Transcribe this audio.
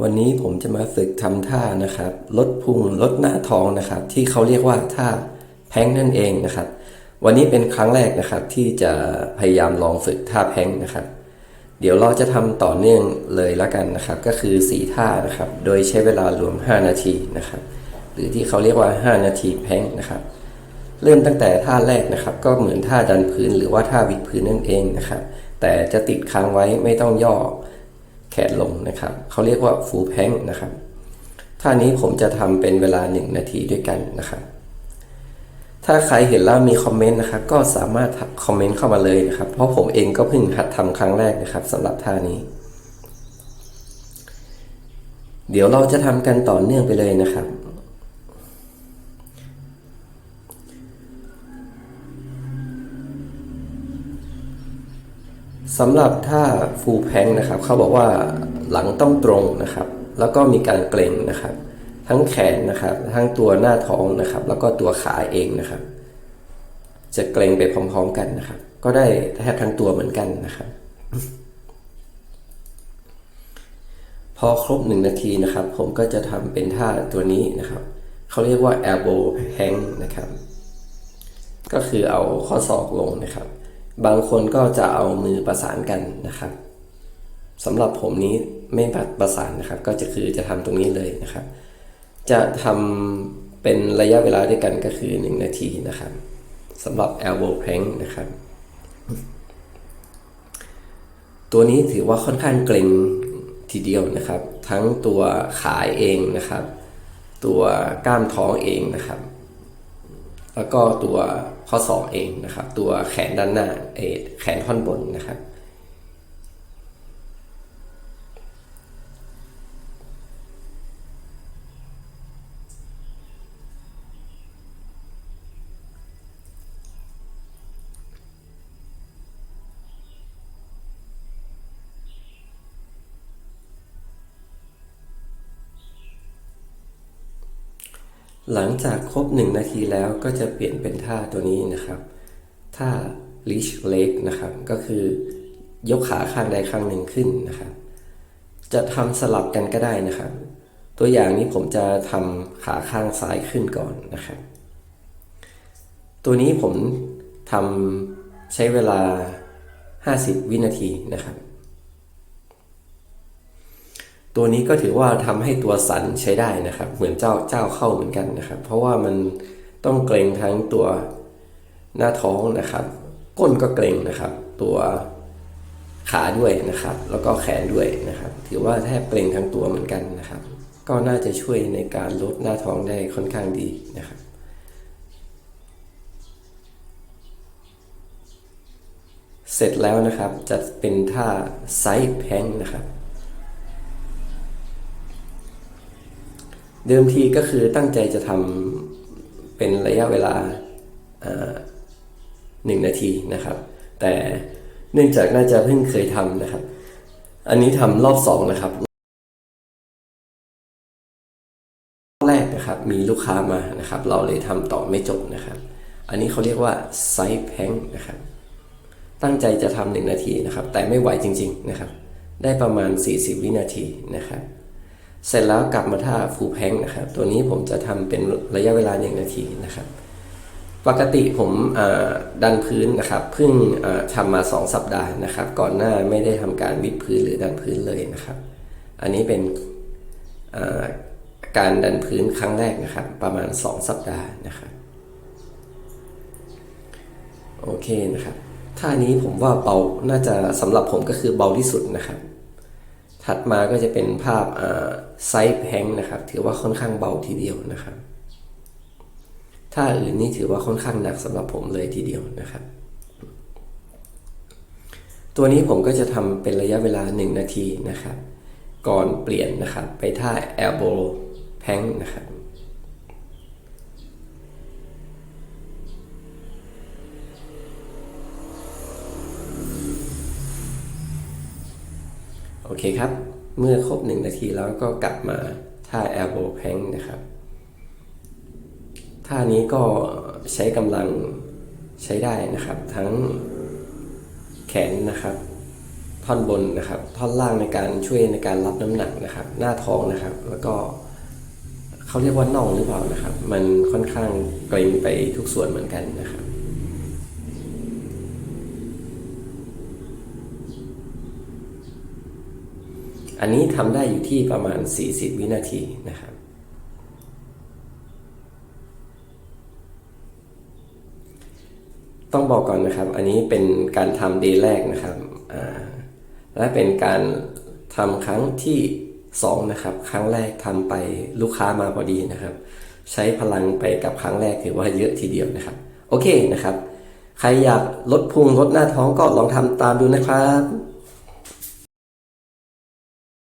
วันนี้ผมจะมาฝึกทำท่านะครับลดพุงลดหน้าท้องนะครับ ที่เขาเรียกว่าท่าแพ้งนั่นเองนะครับ วันนี้เป็นครั้งแรกนะครับที่จะพยายามลองฝึกท่าแพ้งนะครับ เดี๋ยวเราจะทำต่อเนื่องเลยละกันนะครับ ก็คือ 4 ท่านะครับ โดยใช้เวลารวม 5 นาทีนะครับ หรือที่เขาเรียกว่า 5 นาทีแพ้งนะครับ เริ่มตั้งแต่ท่าแรกนะครับ ก็เหมือนท่าดันพื้นหรือว่าท่าวิดพื้นนั่นเองนะครับ แต่จะติดค้างไว้ไม่ต้องย่อ แขนลงนะครับเขาเรียกว่าฟูแพงนะครับท่านี้ผมจะทำเป็นเวลา 1 นาทีด้วยกันนะครับถ้าใครเห็นแล้วมีคอมเมนต์นะครับก็สามารถคอมเมนต์เข้ามาเลยนะครับ เพราะผมเองก็เพิ่งหัดทำครั้งแรกนะครับสำหรับท่านี้ เดี๋ยวเราจะทำกันต่อเนื่องไปเลยนะครับ สำหรับท่าฟูแพงนะครับเขาบอกว่าหลังต้องตรงนะครับ แล้วก็มีการเกร็งนะครับ ทั้งแขนนะครับ ทั้งตัวหน้าท้องนะครับ แล้วก็ตัวขาเองนะครับ จะเกร็งไปพร้อมๆกันนะครับ ก็ได้แทบทั้งตัวเหมือนกันนะครับ พอครบหนึ่งนาทีนะครับ ผมก็จะทำเป็นท่าตัวนี้นะครับเขาเรียกว่า elbow hang นะครับ ก็คือเอาข้อศอกลงนะครับ บางคนก็จะเอามือประสานกันนะครับสำหรับผมนี้ไม่ประสานนะครับ ก็จะคือจะทำตรงนี้เลยนะครับ จะทำเป็นระยะเวลาด้วยกันก็คือ 1 นาทีนะครับสำหรับ elbow plank นะครับ ตัวนี้ถือว่าค่อนข้างเกร็งทีเดียวนะครับ ทั้งตัวขาเองนะครับ ตัวกล้ามท้องเองนะครับ แล้วก็ตัว ข้อศอกเองนะครับ ตัวแขนด้านหน้าเอแขนท่อนบนนะครับ หลังจากครบ 1 นาทีแล้วก็จะเปลี่ยนเป็นท่าตัวนี้นะครับ ท่า leash leg นะครับ ก็คือยกขาข้างใดข้างหนึ่งขึ้นนะครับ จะทำสลับกันก็ได้นะครับ ตัวอย่างนี้ผมจะทำขาข้างซ้ายขึ้นก่อนนะครับ ตัวนี้ผมทำใช้เวลา 50 วินาทีนะครับ ตัวนี้ก็ถือว่าทำให้ตัวสันใช้ได้นะครับ เหมือนเจ้าเจ้าเข้าเหมือนกันนะครับ เพราะว่ามันต้องเกรงทั้งตัวหน้าท้องนะครับ ก้นก็เกรงนะครับ ตัวขาด้วยนะครับ แล้วก็แขนด้วยนะครับ ถือว่าแทบเกรงทั้งตัวเหมือนกันนะครับ ก็น่าจะช่วยในการลดหน้าท้องได้ค่อนข้างดีนะครับเสร็จแล้วนะครับจะเป็นท่าไซด์แพงนะครับ เดิมทีก็คือตั้งใจจะทำเป็นระยะเวลาหนึ่งนาทีนะครับ แต่เนื่องจากน่าจะเพิ่งเคยทำนะครับ อันนี้ทำรอบสองนะครับรอบแรกนะครับมีลูกค้ามานะครับ เราเลยทำต่อไม่จบนะครับ อันนี้เขาเรียกว่าไซส์แพงนะครับ ตั้งใจจะทำหนึ่งนาทีนะครับ แต่ไม่ไหวจริง ๆนะครับ ได้ประมาณ 40 วินาทีนะครับ เสร็จแล้วกลับมาท่าฟูแพงนะครับ ตัวนี้ผมจะทำเป็นระยะเวลาหนึ่งนาทีนะครับ ปกติผมดันพื้นนะครับเพิ่งทำมา 2 สัปดาห์นะครับ ก่อนหน้าไม่ได้ทำการวิดพื้นหรือดันพื้นเลยนะครับ อันนี้เป็นการดันพื้นครั้งแรกนะครับ ประมาณ 2 สัปดาห์นะครับโอเคนะครับท่านี้ผมว่าเบาน่าจะสำหรับผมก็คือเบาที่สุดนะครับ ถัดมาก็จะเป็นภาพไซส์แพงนะครับ ถือว่าค่อนข้างเบาทีเดียวนะครับถ้าอื่นนี่ถือว่าค่อนข้างหนักสำหรับผมเลยทีเดียวนะครับ ตัวนี้ผมก็จะทำเป็นระยะเวลา 1 นาทีนะครับ ก่อนเปลี่ยนนะครับ ไปท่า elbow แพงนะครับ โอเคครับ เมื่อครบ 1 นาทีแล้วก็กลับมาท่า elbow plank นะครับ ท่านี้ก็ใช้กำลังใช้ได้นะครับ ทั้งแขนนะครับ ท่อนบนนะครับ ท่อนล่างในการช่วยในการรับน้ำหนักนะครับ หน้าท้องนะครับ แล้วก็เขาเรียกว่าน่องหรือเปล่านะครับ มันค่อนข้างเกร็งไปทุกส่วนเหมือนกันนะครับ อันนี้ทำได้อยู่ที่ประมาณ 40 วินาทีนะครับ ต้องบอกก่อนนะครับ อันนี้เป็นการทำเดย์แรกนะครับ และเป็นการทำครั้งที่สองนะครับ ครั้งแรกทำไปลูกค้ามาพอดีนะครับ ใช้พลังไปกับครั้งแรกถือว่าเยอะทีเดียวนะครับ โอเคนะครับ ใครอยากลดพุงลดหน้าท้องก็ลองทำตามดูนะครับ